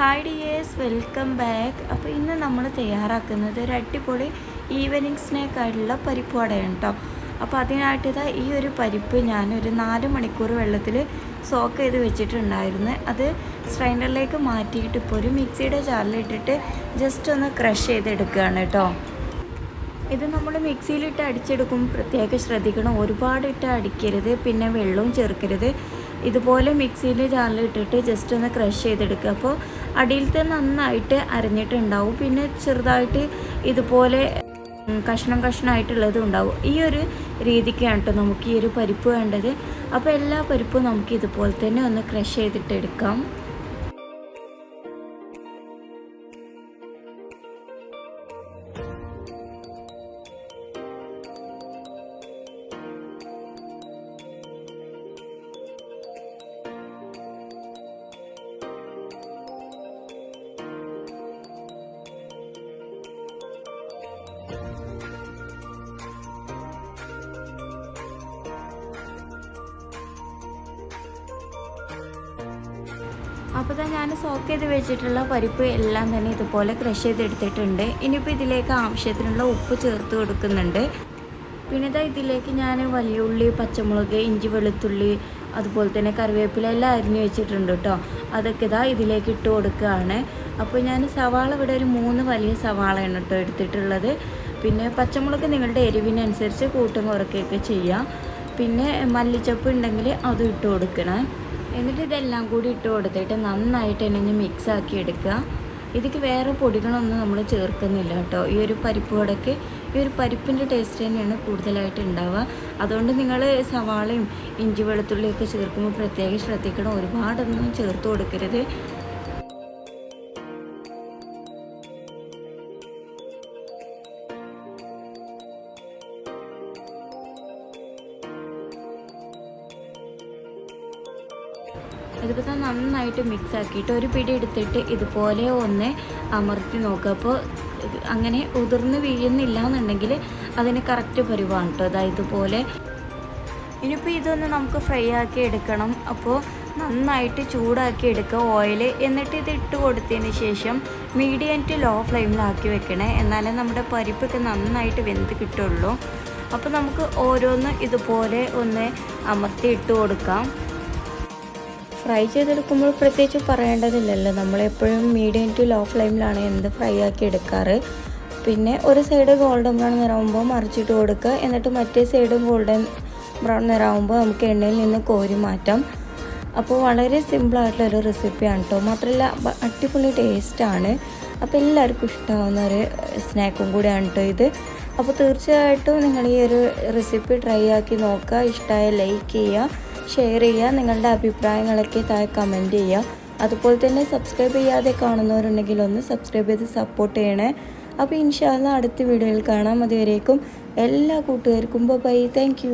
Hi dears welcome back അപ്പോൾ ഇന്ന് നമ്മൾ തയ്യാറാക്കുന്നത് ഒരു അടിപൊളി ഈവനിങ് സ്നാക്ക് ആയിട്ടുള്ള പരിപ്പ് വടയാണ് കേട്ടോ അപ്പോൾ അതിനായിട്ട് ഇതാ ഈ ഒരു പരിപ്പ് ഞാൻ ഒരു നാല് മണിക്കൂർ വെള്ളത്തിൽ സോക്ക് ചെയ്ത് വെച്ചിട്ടുണ്ടായിരുന്നു. അത് സ്ട്രൈനറിലേക്ക് മാറ്റിയിട്ട് ഇപ്പോൾ ഒരു മിക്സിയുടെ ജാറിലിട്ടിട്ട് ജസ്റ്റ് ഒന്ന് ക്രഷ് ചെയ്തെടുക്കുകയാണ് കേട്ടോ ഇത് നമ്മൾ മിക്സിയിലിട്ട് അടിച്ചെടുക്കുമ്പോൾ പ്രത്യേകം ശ്രദ്ധിക്കണം. ഒരുപാട് ഇട്ട് അടിക്കരുത് പിന്നെ വെള്ളവും ചേർക്കരുത്. ഇതുപോലെ മിക്സിയിൽ ജാറിലിട്ടിട്ട് ജസ്റ്റ് ഒന്ന് ക്രഷ് ചെയ്തെടുക്കുക. അപ്പോൾ അടിയിലത്തെ നന്നായിട്ട് അരഞ്ഞിട്ടുണ്ടാവും. പിന്നെ ചെറുതായിട്ട് ഇതുപോലെ കഷ്ണം കഷ്ണമായിട്ടുള്ളതും ഉണ്ടാവും. ഈ ഒരു രീതിക്കാണ് കേട്ടോ നമുക്ക് ഈ ഒരു പരിപ്പ് വേണ്ടത്. അപ്പോൾ എല്ലാ പരിപ്പും നമുക്ക് ഇതുപോലെ തന്നെ ഒന്ന് ക്രഷ് ചെയ്തിട്ട് അപ്പോൾ തന്നെ ഞാൻ സോക്ക് ചെയ്ത് വെച്ചിട്ടുള്ള പരിപ്പ് എല്ലാം തന്നെ ഇതുപോലെ ക്രഷ് ചെയ്തെടുത്തിട്ടുണ്ട്. ഇനിയിപ്പോൾ ഇതിലേക്ക് ആവശ്യത്തിനുള്ള ഉപ്പ് ചേർത്ത് കൊടുക്കുന്നുണ്ട്. പിന്നെ ഇതാ ഇതിലേക്ക് ഞാൻ വലിയ ഉള്ളി പച്ചമുളക് ഇഞ്ചി വെളുത്തുള്ളി അതുപോലെ തന്നെ കറിവേപ്പില എല്ലാം അരിഞ്ഞ് വെച്ചിട്ടുണ്ട് കേട്ടോ അതൊക്കെ ഇതാ ഇതിലേക്ക് ഇട്ട് കൊടുക്കുകയാണ് അപ്പോൾ ഞാൻ സവാള ഇവിടെ ഒരു മൂന്ന് വലിയ സവാളയാണ് കേട്ടോ എടുത്തിട്ടുള്ളത്. പിന്നെ പച്ചമുളക് നിങ്ങളുടെ എരിവിനനുസരിച്ച് കൂട്ടും കുറയ്ക്കുകയൊക്കെ ചെയ്യാം. പിന്നെ മല്ലിച്ചപ്പ് ഉണ്ടെങ്കിൽ അതും ഇട്ട് കൊടുക്കണം. എന്നിട്ട് ഇതെല്ലാം കൂടി ഇട്ട് കൊടുത്തിട്ട് നന്നായിട്ട് തന്നെ മിക്സ് ആക്കി എടുക്കുക. ഇതിക്ക് വേറെ പൊടികളൊന്നും നമ്മൾ ചേർക്കുന്നില്ല കേട്ടോ. ഈ ഒരു പരിപ്പ് വടക്ക് ഈ ഒരു പരിപ്പിന്റെ ടേസ്റ്റ് തന്നെയാണ് കൂടുതലായിട്ട് ഉണ്ടാവുക. അതുകൊണ്ട് നിങ്ങൾ സവാളയും ഇഞ്ചി വെളുത്തുള്ളിയൊക്കെ ചേർക്കുമ്പോൾ പ്രത്യേകം ശ്രദ്ധിക്കണം. ഒരുപാടൊന്നും ചേർത്ത് കൊടുക്കരുത്. ഇതിപ്പോൾ നന്നായിട്ട് മിക്സ് ആക്കിയിട്ട് ഒരു പിടി എടുത്തിട്ട് ഇതുപോലെ ഒന്ന് അമർത്തി നോക്കുക. അപ്പോൾ അങ്ങനെ ഉതിർന്ന് വീഴുന്നില്ല എന്നുണ്ടെങ്കിൽ അതിന് കറക്റ്റ് പരിവാണ് കേട്ടോ അതായത് ഇതുപോലെ ഇനിയിപ്പോൾ ഇതൊന്ന് നമുക്ക് ഫ്രൈ ആക്കി എടുക്കണം. അപ്പോൾ നന്നായിട്ട് ചൂടാക്കി എടുക്കുക. ഓയിൽ എന്നിട്ട് ഇത് ഇട്ട് കൊടുത്തതിന് ശേഷം മീഡിയം ടു ലോ ഫ്ലെയിമിലാക്കി വെക്കണേ. എന്നാലേ നമ്മുടെ പരിപ്പൊക്കെ നന്നായിട്ട് വെന്ത് കിട്ടുള്ളൂ. അപ്പോൾ നമുക്ക് ഓരോന്ന് ഇതുപോലെ ഒന്ന് അമർത്തി ഇട്ട് കൊടുക്കാം. ഫ്രൈ ചെയ്തെടുക്കുമ്പോൾ പ്രത്യേകിച്ച് പറയേണ്ടതില്ലല്ലോ. നമ്മളെപ്പോഴും മീഡിയം ടു ലോ ഫ്ലെയിമിലാണ് എന്ത് ഫ്രൈ ആക്കി എടുക്കാറ്. പിന്നെ ഒരു സൈഡ് ഗോൾഡൻ ബ്രൗൺ നിറാവുമ്പോൾ മറിച്ചിട്ട് കൊടുക്കുക. എന്നിട്ട് മറ്റേ സൈഡ് ഗോൾഡൻ ബ്രൗൺ നിറാവുമ്പോൾ നമുക്ക് എണ്ണയിൽ നിന്ന് കോരി മാറ്റാം. അപ്പോൾ വളരെ സിമ്പിളായിട്ടുള്ള ഒരു റെസിപ്പിയാണ് കേട്ടോ മാത്രമല്ല അടിപൊളി ടേസ്റ്റാണ് അപ്പോൾ എല്ലാവർക്കും ഇഷ്ടമാവുന്ന ഒരു സ്നാക്കും കൂടിയാണ് കേട്ടോ ഇത്. അപ്പോൾ തീർച്ചയായിട്ടും നിങ്ങൾ ഈ ഒരു റെസിപ്പി ട്രൈ ആക്കി നോക്കുക. ഇഷ്ടമായ ലൈക്ക് ചെയ്യുക. ഷെയർ ചെയ്യുക നിങ്ങളുടെ അഭിപ്രായങ്ങളൊക്കെ താഴെ കമന്റ് ചെയ്യുക. അതുപോലെ തന്നെ സബ്സ്ക്രൈബ് ചെയ്യാതെ കാണുന്നവരുണ്ടെങ്കിൽ ഒന്ന് സബ്സ്ക്രൈബ് ചെയ്ത് സപ്പോർട്ട് ചെയ്യണേ. അപ്പോൾ ഇൻഷാല്ല അടുത്ത വീഡിയോയിൽ കാണാം. അതുവരേക്കും എല്ലാ കൂട്ടുകാർക്കും ബൈ താങ്ക്